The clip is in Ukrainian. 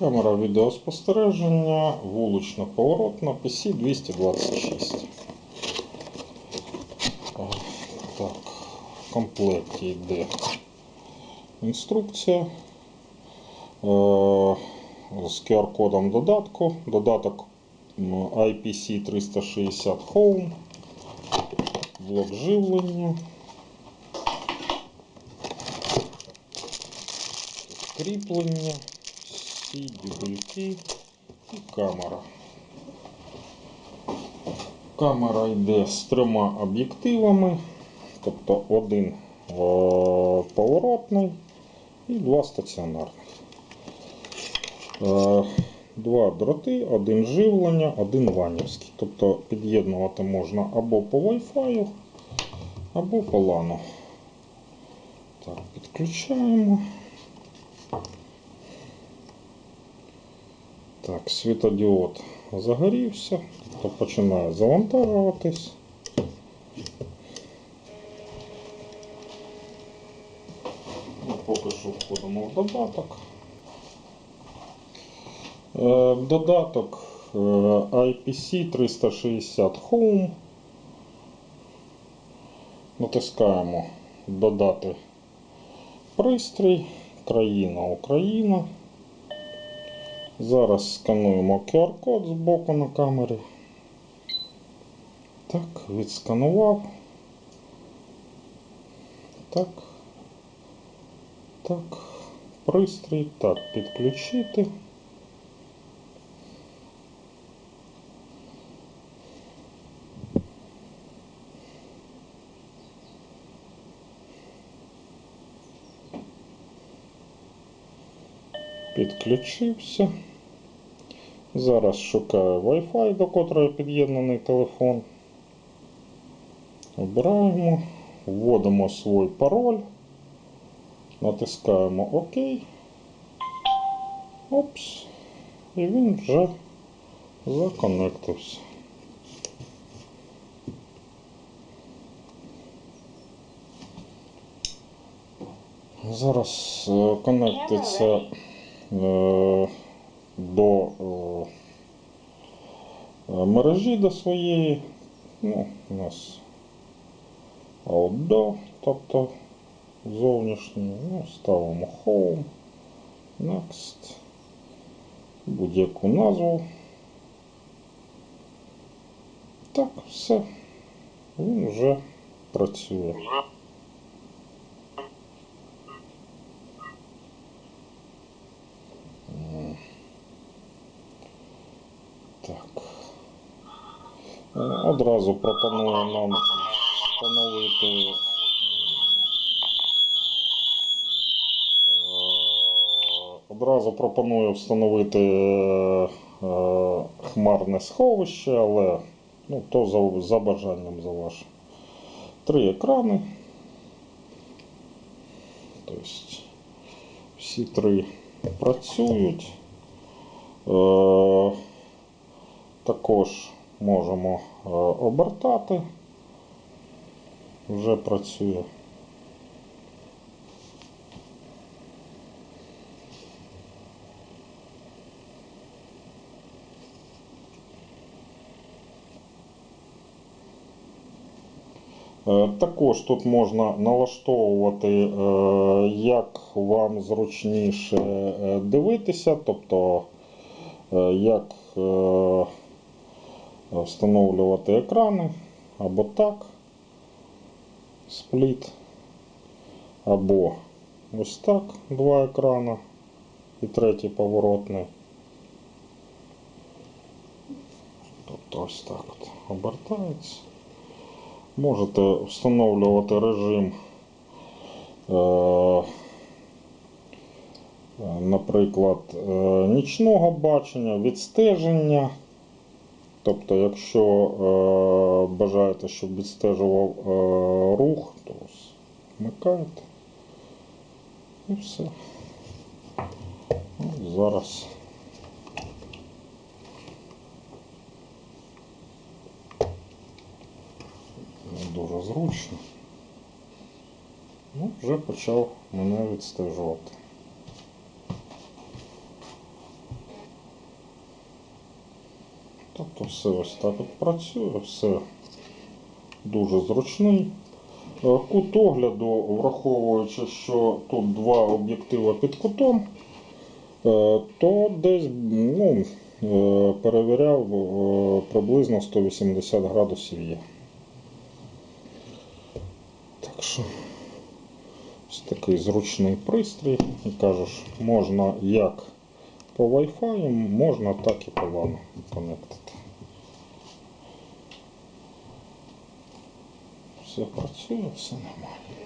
Камера відеоспостереження, вулична поворотна, PC 226. Е, Так, в комплекті йде інструкція. Е, З QR-кодом додатку. Додаток IPC 360 Home. Блок живлення. Кріплення, всі дюбельки і камера. Камера йде з трьома об'єктивами, тобто один е, поворотний і два стаціонарних. Е, Два дроти, один живлення, один ванівський. Тобто під'єднувати можна або по Wi-Fi, або по LAN. Так, підключаємо. Так, світодіод загорівся, тобто починає завантажуватись. Ну, Поки що входимо в додаток. Е, Додаток е, IPC 360 Home. Натискаємо Додати пристрій, країна Україна. Зараз скануємо QR-код з боку на камері. Так, відсканував. Так. Так. Пристрій. Так, підключити. Підключився. Зараз шукаю Wi-Fi, до котрої під'єднаний телефон. Обираємо, вводимо свій пароль, натискаємо ОК. Опс. І він вже законектився. Зараз е, конектиться е, до мережі до своєї. Ну, у нас outdoor, тобто зовнішній. Ну, ставимо Home, Next, будь-яку назву. Так, все. Він вже працює. Одразу пропоную нам встановити е, одразу пропоную встановити е, е, хмарне сховище, але ну, то за, за бажанням за вашим. Три екрани. Тобто всі три працюють. Е, також можемо е, обертати. Вже працює. Е, Також тут можна налаштовувати, е, як вам зручніше дивитися, тобто як встановлювати екрани або так, спліт, або ось так, два екрани і третій поворотний. Тобто ось так от обертається. Можете встановлювати режим, е, е, наприклад, е, нічного бачення, відстеження. Тобто, якщо е, бажаєте, щоб відстежував е, рух, то вмикаєте і все. От зараз. не дуже зручно. Ну, вже почав мене відстежувати. Тобто все ось так от працює, все дуже зручний. Е, Кут огляду, враховуючи, що тут два об'єктиви під кутом, е, то десь ну, е, перевіряв приблизно 180 градусів є. Так що ось такий зручний пристрій. І кажеш, можна як по Wi-Fi, можна так і по LAN конектити. Все працює, все нормально.